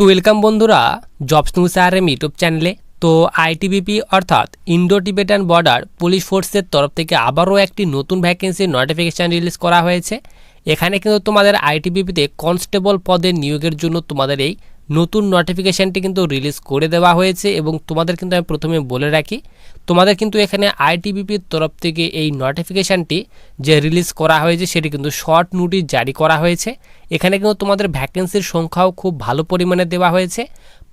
তো ওয়েলকাম বন্ধুরা jobs news R M YouTube চ্যানেলে তো আইটিবিপি অর্থাৎ ইন্ডো টিবেটান বর্ডার পুলিশ ফোর্সের তরফ থেকে আবারও একটি নতুন ভ্যাকেন্সির নোটিফিকেশান রিলিজ করা হয়েছে। এখানে কিন্তু তোমাদের আইটিবিপিতে কনস্টেবল পদের নিয়োগের জন্য তোমাদের এই নতুন নোটিফিকেশানটি কিন্তু রিলিজ করে দেওয়া হয়েছে এবং তোমাদের কিন্তু আমি প্রথমে বলে রাখি তোমাদের কিন্তু এখানে আইটিবিপির তরফ থেকে এই নোটিফিকেশানটি যে রিলিজ করা হয়েছে, সেটি কিন্তু শর্ট নোটিশ জারি করা হয়েছে। এখানে কিন্তু তোমাদের ভ্যাকেন্সির সংখ্যাও খুব ভালো পরিমাণে দেওয়া হয়েছে।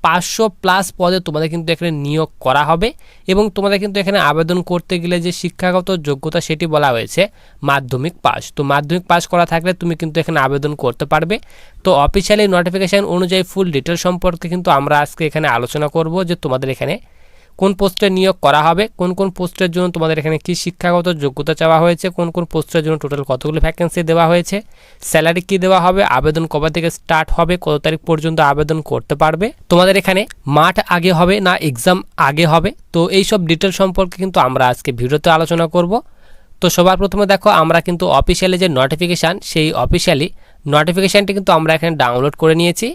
পাঁচশো প্লাস পদে তোমাদের কিন্তু এখানে নিয়োগ করা হবে এবং তোমাদের কিন্তু এখানে আবেদন করতে গেলে যে শিক্ষাগত যোগ্যতা, সেটি বলা হয়েছে মাধ্যমিক পাস। তো মাধ্যমিক পাস করা থাকলে তুমি কিন্তু এখানে আবেদন করতে পারবে। তো অফিসিয়ালি নোটিফিকেশান অনুযায়ী ফুল ডিটেল সম্পর্কে কিন্তু আমরা আজকে এখানে আলোচনা করব যে তোমাদের এখানে কোন পোস্টে নিয়োগ করা হবে, কোন কোন পোস্টের জন্য তোমাদের এখানে কি শিক্ষাগত যোগ্যতা চাওয়া হয়েছে, কোন কোন পোস্টের জন্য টোটাল কতগুলো ভ্যাকেন্সি দেওয়া হয়েছে স্যালারি কি দেওয়া হবে, আবেদন কবে থেকে স্টার্ট হবে, কত তারিখ পর্যন্ত আবেদন করতে পারবে, তোমাদের এখানে মাঠ আগে হবে না এক্সাম আগে হবে, তো এই সব ডিটেল সম্পর্কে কিন্তু আমরা আজকে ভিডিওতে আলোচনা করব। তো সবার প্রথমে দেখো, আমরা কিন্তু অফিসিয়ালি যে নোটিফিকেশান সেই অফিসিয়ালি নোটিফিকেশানটি কিন্তু আমরা এখানে ডাউনলোড করে নিয়েছি।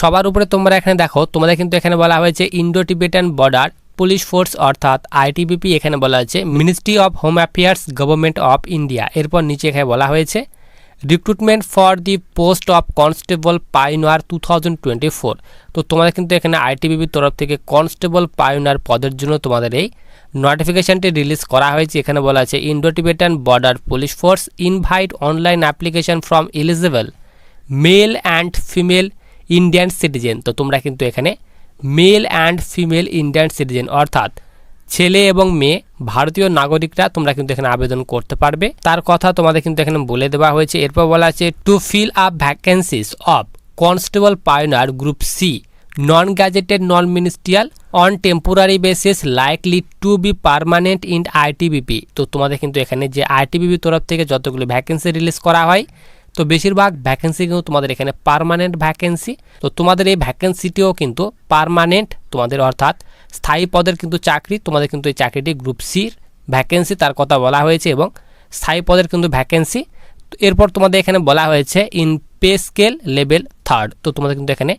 সবার উপরে তোমরা এখানে দেখো, তোমাদের কিন্তু এখানে বলা হয়েছে Indo Tibetan border police force অর্থাৎ আইটিবিপি এখানে বলা হয়েছে ministry of home affairs government of India এরপর নিচে এখানে বলা হয়েছে recruitment for the post of constable pioneer two thousand twenty four তো তোমাদের কিন্তু এখানে আইটিবিপির তরফ থেকে কনস্টেবল পাইনওয়ার পদের জন্য তোমাদের এই নোটিফিকেশানটি রিলিজ করা হয়েছে। এখানে বলা আছে Indo Tibetan border police force invite online application from eligible male and female Indian citizen তো তোমরা কিন্তু এখানে male and female Indian citizen অর্থাৎ ছেলে এবং মেয়ে, ভারতীয় নাগরিকরা তোমরা কিন্তু এখানে আবেদন করতে পারবে। তার কথা তোমাদের কিন্তু এখানে বলে দেওয়া হয়েছে। এরপর বলা আছে to fill up vacancies of constable pioneer group C non gazetted non ministerial on temporary basis likely to be permanent in ITBP তো তোমাদের কিন্তু এখানে যে আইটিবিপি তরফ থেকে যতগুলো ভ্যাকেন্সি রিলিজ করা হয় তো বেশিরভাগ ভ্যাকেন্সি কিন্তু তোমাদের এখানে পারমানেন্ট ভ্যাকেন্সি তো তোমাদের এই ভ্যাকেন্সিটিও কিন্তু পারমানেন্ট তোমাদের অর্থাৎ স্থায়ী পদের কিন্তু চাকরি, তোমাদের কিন্তু এই চাকরিটি গ্রুপ সির ভ্যাকেন্সি তার কথা বলা হয়েছে এবং স্থায়ী পদের কিন্তু ভ্যাকেন্সি এরপর তোমাদের এখানে বলা হয়েছে in pay scale level third তো তোমাদের কিন্তু এখানে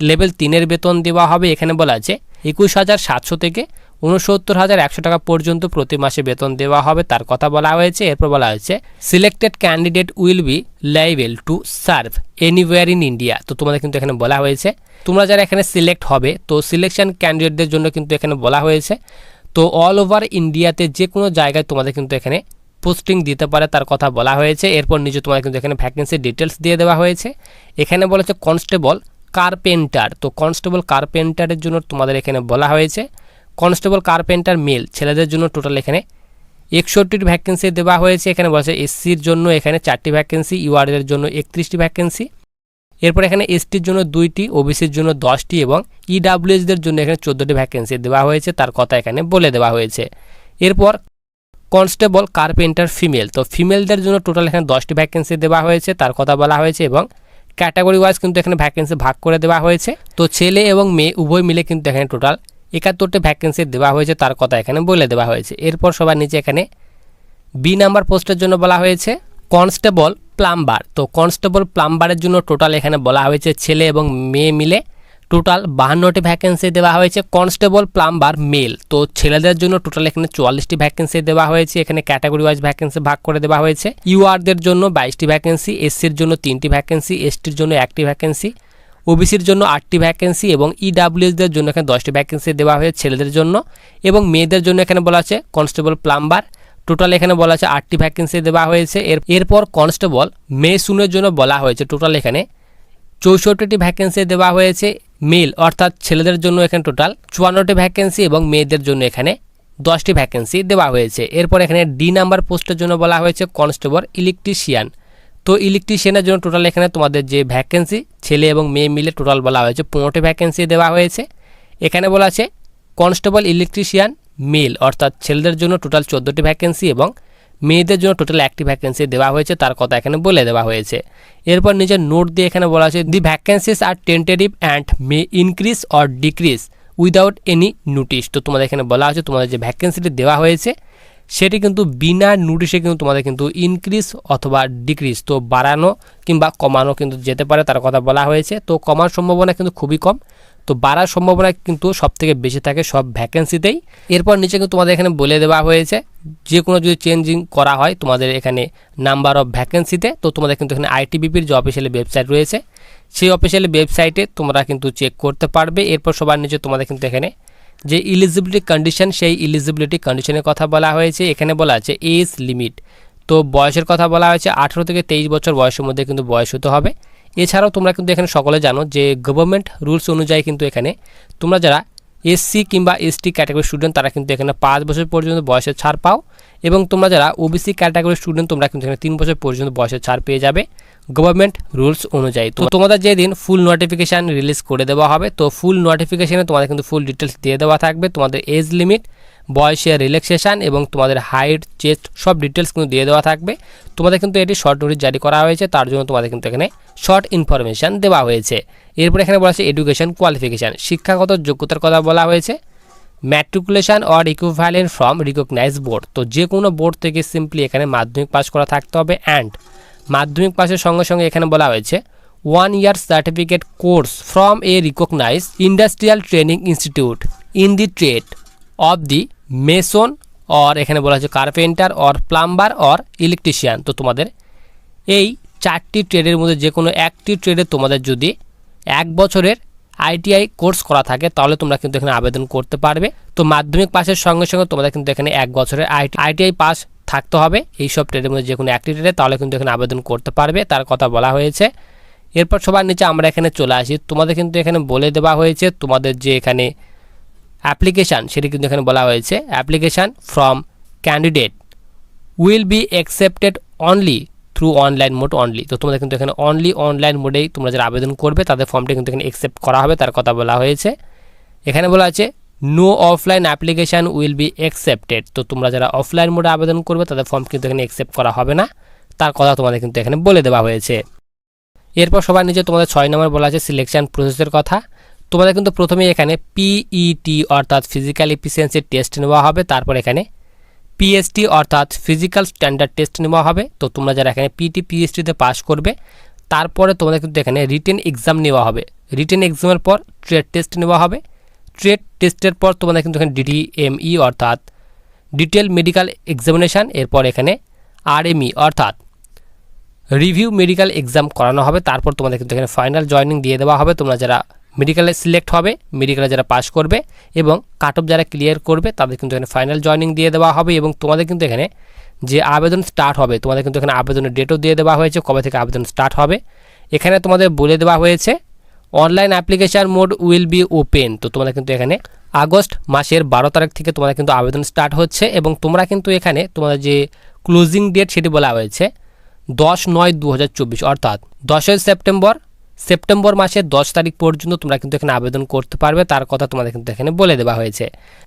লেভেল তিনের বেতন দেওয়া হবে। এখানে বলা আছে একুশ হাজার সাতশো থেকে উনসত্তর হাজার একশো টাকা পর্যন্ত প্রতি মাসে বেতন দেওয়া হবে, তার কথা বলা হয়েছে। এরপর বলা হয়েছে selected candidate will be liable to serve anywhere in India তো তোমাদের কিন্তু এখানে বলা হয়েছে। তোমরা যারা এখানে সিলেক্ট হবে, তো সিলেকশন ক্যান্ডিডেটদের জন্য কিন্তু এখানে বলা হয়েছে। তো অল ওভার ইন্ডিয়াতে যে কোনো জায়গায় তোমাদের কিন্তু এখানে পোস্টিং দিতে পারে, তার কথা বলা হয়েছে। এরপর নিজে তোমাদের কিন্তু এখানে ভ্যাকেন্সি ডিটেলস দিয়ে দেওয়া হয়েছে। এখানে বলেছে কনস্টেবল কার্পেন্টার তো কনস্টেবল কার্পেন্টারের জন্য তোমাদের এখানে বলা হয়েছে। কনস্টেবল কার্পেন্টার মেল, ছেলেদের জন্য টোটাল এখানে একষট্টিটি ভ্যাকেন্সি দেওয়া হয়েছে। এখানে বলছে এসসির জন্য এখানে চারটি ভ্যাকেন্সি ইউআরদের জন্য একত্রিশটি ভ্যাকেন্সি এরপর এখানে এসটির জন্য দুইটি ওবিসির জন্য দশটি এবং ইডাব্লিউএসদের জন্য এখানে চোদ্দোটি ভ্যাকেন্সি দেওয়া হয়েছে। তার কথা এখানে বলে দেওয়া হয়েছে। এরপর কনস্টেবল কার্পেন্টার ফিমেল, তো ফিমেলদের জন্য টোটাল এখানে দশটি ভ্যাকেন্সি দেওয়া হয়েছে, তার কথা বলা হয়েছে এবং ক্যাটাগরি ওয়াইজ কিন্তু এখানে ভ্যাকেন্সি ভাগ করে দেওয়া হয়েছে। তো ছেলে এবং মেয়ে উভয় মিলে কিন্তু এখানে টোটাল একাত্তরটি ভ্যাকেন্সি দেওয়া হয়েছে, তার কথা এখানে বলে দেওয়া হয়েছে। এরপর সবার নিচে এখানে বি নাম্বার পোস্টের জন্য বলা হয়েছে কনস্টেবল প্লাম্বার তো কনস্টেবল প্লাম্বারের জন্য টোটাল এখানে বলা হয়েছে, ছেলে এবং মেয়ে মিলে টোটাল বাহান্নটি ভ্যাকেন্সি দেওয়া হয়েছে কনস্টেবল প্লাম্বার মেল তো ছেলেদের জন্য টোটাল এখানে চুয়াল্লিশটি ভ্যাকেন্সি দেওয়া হয়েছে, এখানে ক্যাটাগরি ওয়াইজ ভ্যাকেন্সি ভাগ করে দেওয়া হয়েছে। ইউআরদের জন্য বাইশটি ভ্যাকেন্সি এসসির জন্য তিনটি ভ্যাকেন্সি এসটির জন্য একটি ভ্যাকেন্সি ওবিসির জন্য আটটি ভ্যাকেন্সি এবং ইডাব্লিউএসদের জন্য এখানে দশটি ভ্যাকেন্সি দেওয়া হয়েছে ছেলেদের জন্য এবং মেয়েদের জন্য এখানে বলা আছে কনস্টেবল প্লাম্বার টোটাল এখানে বলা আছে আটটি ভ্যাকেন্সি দেওয়া হয়েছে। এর, এরপর কনস্টেবল মেসুনের জন্য বলা হয়েছে টোটাল এখানে চৌষট্টিটি ভ্যাকেন্সি দেওয়া হয়েছে মেল অর্থাৎ ছেলেদের জন্য এখানে টোটাল চুয়ান্নটি ভ্যাকেন্সি এবং মেয়েদের জন্য এখানে দশটি ভ্যাকেন্সি দেওয়া হয়েছে। এরপর এখানে ডি নাম্বার পোস্টের জন্য বলা হয়েছে কনস্টেবল ইলেকট্রিশিয়ান তো ইলেকট্রিশিয়ানের জন্য টোটাল এখানে তোমাদের যে ভ্যাকেন্সি ছেলে এবং মেয়ে মিলে টোটাল বলা হয়েছে, পনেরোটি ভ্যাকেন্সি দেওয়া হয়েছে। এখানে বলা আছে কনস্টেবল ইলেকট্রিশিয়ান মেল অর্থাৎ ছেলেদের জন্য টোটাল চোদ্দোটি ভ্যাকেন্সি এবং মেয়েদের জন্য টোটাল একটি ভ্যাকেন্সি দেওয়া হয়েছে, তার কথা এখানে বলে দেওয়া হয়েছে। এরপর নিজের নোট দিয়ে এখানে বলা আছে the vacancies are tentative and may increase or decrease without any notice তো তোমাদের এখানে বলা আছে, তোমাদের যে ভ্যাকেন্সিটি দেওয়া হয়েছে সেটি কিন্তু বিনা নোটিশে কিন্তু তোমাদের কিন্তু ইনক্রিজ অথবা ডিক্রিজ তো বাড়ানো কিংবা কমানো কিন্তু যেতে পারে, তার কথা বলা হয়েছে। তো কমার সম্ভাবনা কিন্তু খুবই কম। তো বাড়ার সম্ভাবনা কিন্তু সব থেকে বেশি থাকে সব ভ্যাকেন্সিতেই এরপর নিচে কিন্তু তোমাদের এখানে বলে দেওয়া হয়েছে, যে কোনো যদি চেঞ্জিং করা হয়, তোমাদের এখানে নাম্বার অফ ভ্যাকেন্সিতে তো তোমাদের কিন্তু এখানে আইটিবিপির যে অফিসিয়ালি ওয়েবসাইট রয়েছে, সেই অফিসিয়ালি ওয়েবসাইটে তোমরা কিন্তু চেক করতে পারবে। এরপর সবার নিচে তোমাদের কিন্তু এখানে যে ইলিজিবিলিটি কন্ডিশন সেই ইলিজিবিলিটি কন্ডিশনের কথা বলা হয়েছে। এখানে বলা আছে এজ লিমিট তো বয়সের কথা বলা হয়েছে, আঠেরো থেকে তেইশ বছর বয়সের মধ্যে কিন্তু বয়স হতে হবে। এছাড়াও তোমরা কিন্তু এখানে সকলে জানো যে গভর্নমেন্ট রুলস অনুযায়ী কিন্তু এখানে তোমরা যারা এসসি কিংবা এসটি ক্যাটাগরি স্টুডেন্ট তারা কিন্তু এখানে পাঁচ বছর পর্যন্ত বয়সের ছাড় পাও। এবং তোমরা যারা ওবিসি ক্যাটাগরি স্টুডেন্ট তোমরা কিন্তু এখানে তিন বছর পর্যন্ত বয়সের ছাড় পেয়ে যাবে। গভর্নমেন্ট রুলস অনুযায়ী। তো তোমাদের যেদিন ফুল নোটিফিকেশান রিলিজ করে দেওয়া হবে, তো ফুল নোটিফিকেশানে তোমাদের কিন্তু ফুল ডিটেলস দিয়ে দেওয়া থাকবে। তোমাদের এজ লিমিট বয়সের রিল্যাক্সেশন এবং তোমাদের হাইট চেস্ট সব ডিটেলস কিন্তু দিয়ে দেওয়া থাকবে। তোমাদের কিন্তু এটি শর্ট নোটিস জারি করা হয়েছে, তার জন্য তোমাদের কিন্তু এখানে শর্ট ইনফরমেশান দেওয়া হয়েছে। এরপর এখানে বলা হচ্ছে এডুকেশন কোয়ালিফিকেশান শিক্ষাগত যোগ্যতার কথা বলা হয়েছে। Matriculation or equivalent from recognise board তো যে কোনো বোর্ড থেকে সিম্পলি এখানে মাধ্যমিক পাস করা থাকতে হবে অ্যান্ড মাধ্যমিক পাশের সঙ্গে সঙ্গে এখানে বলা হয়েছে one year certificate course from a recognise industrial training institute in the trade of the mason or এখানে বলা হচ্ছে carpenter or plumber or electrician তো তোমাদের এই চারটি ট্রেডের মধ্যে যে কোনো একটি ট্রেডে তোমাদের যদি এক বছরের আইটিআই কোর্স করা থাকে, তাহলে তোমরা কিন্তু এখানে আবেদন করতে পারবে। তো মাধ্যমিক পাসের সঙ্গে সঙ্গে তোমাদের কিন্তু এখানে এক বছরের আইটি আইটিআই পাস থাকতে হবে। এই সব ট্রেডের মধ্যে যে কোনো একটি ট্রেডে তাহলে কিন্তু এখানে আবেদন করতে পারবে, তার কথা বলা হয়েছে। এরপর সবার নিচে আমরা এখানে চলে আসি। তোমাদের কিন্তু এখানে বলে দেওয়া হয়েছে, তোমাদের যে এখানে অ্যাপ্লিকেশান সেটি কিন্তু এখানে বলা হয়েছে। Application from candidate will be accepted only through online mode only তো তোমাদের কিন্তু এখানে অনলি অনলাইন মোডেই তোমরা যারা আবেদন করবে, তাদের ফর্মটি কিন্তু এখানে অ্যাকসেপ্ট করা হবে, তার কথা বলা হয়েছে। এখানে বলা আছে no offline application will be accepted তো তোমরা যারা অফলাইন মোডে আবেদন করবে, তাদের ফর্ম কিন্তু এখানে অ্যাকসেপ্ট করা হবে না। তার কথা তোমাদের কিন্তু এখানে বলে দেওয়া হয়েছে। এরপর সবার নিচে তোমাদের ছয় নম্বর বলা আছে সিলেকশন প্রসেসের কথা। তোমাদের কিন্তু প্রথমেই এখানে পিইটি অর্থাৎ ফিজিক্যাল এফিসিয়েন্সি টেস্ট নেওয়া হবে। তারপর এখানে পিএসটি অর্থাৎ ফিজিক্যাল স্ট্যান্ডার্ড টেস্ট নেওয়া হবে। তো তোমরা যারা এখানে পিটি পিএসটিতে পাস করবে, তারপরে তোমাদের কিন্তু এখানে রিটেন এক্সাম নেওয়া হবে। রিটেন এক্সামের পর ট্রেড টেস্ট নেওয়া হবে। ট্রেড টেস্টের পর তোমাদের কিন্তু এখানে ডিডিএমই অর্থাৎ ডিটেল মেডিকেল এক্সামিনেশান এরপর এখানে আরএমই অর্থাৎ রিভিউ মেডিকেল এক্সাম করানো হবে। তারপর তোমাদের কিন্তু এখানে ফাইনাল জয়নিং দিয়ে দেওয়া হবে। তোমরা যারা মেডিকেলে সিলেক্ট হবে মেডিকেলে যারা পাস করবে এবং কাট অফ যারা ক্লিয়ার করবে তাদের কিন্তু এখানে ফাইনাল জয়নিং দিয়ে দেওয়া হবে এবং তোমাদের কিন্তু এখানে যে আবেদন স্টার্ট হবে, তোমাদের কিন্তু এখানে আবেদনের ডেটও দিয়ে দেওয়া হয়েছে, কবে থেকে আবেদন স্টার্ট হবে। এখানে তোমাদের বলে দেওয়া হয়েছে online application mode will be open তো তোমাদের কিন্তু এখানে আগস্ট মাসের বারো তারিখ থেকে তোমাদের কিন্তু আবেদন স্টার্ট হচ্ছে এবং তোমরা কিন্তু এখানে তোমাদের যে ক্লোজিং ডেট সেটি বলা হয়েছে, দশ নয় দু অর্থাৎ দশই সেপ্টেম্বর সেপ্টেম্বর মাসের দশ তারিখ পর্যন্ত তোমরা কিন্তু এখানে আবেদন করতে পারবে। তার কথা তোমাদের কিন্তু এখানে বলে দেওয়া হয়েছে।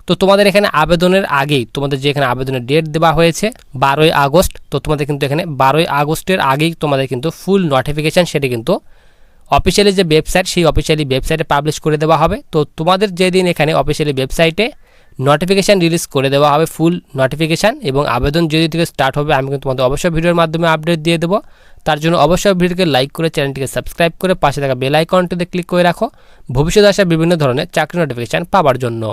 তো তোমাদের এখানে আবেদনের আগেই তোমাদের যে এখানে আবেদনের ডেট দেওয়া হয়েছে, বারোই আগস্ট, তো তোমাদের কিন্তু এখানে বারোই আগস্টের আগেই তোমাদের কিন্তু ফুল নোটিফিকেশান সেটি কিন্তু অফিসিয়ালি যে ওয়েবসাইট সেই অফিসিয়ালি ওয়েবসাইটে পাবলিশ করে দেওয়া হবে। তো তোমাদের যেদিন এখানে অফিসিয়ালি ওয়েবসাইটে নোটিফিকেশান রিলিজ করে দেওয়া হবে ফুল নোটিফিকেশান এবং আবেদন যদি থেকে স্টার্ট হবে, আমি কিন্তু তোমাদের অবশ্যই ভিডিওর মাধ্যমে আপডেট দিয়ে দেবো। তার জন্য অবশ্যই ভিডিওকে লাইক করে চ্যানেলটিকে সাবস্ক্রাইব করে পাশে থাকা বেল আইকনটিতে ক্লিক করে রাখো। ভবিষ্যতে আসা বিভিন্ন ধরনের চাকরি নোটিফিকেশান পাওয়ার জন্য।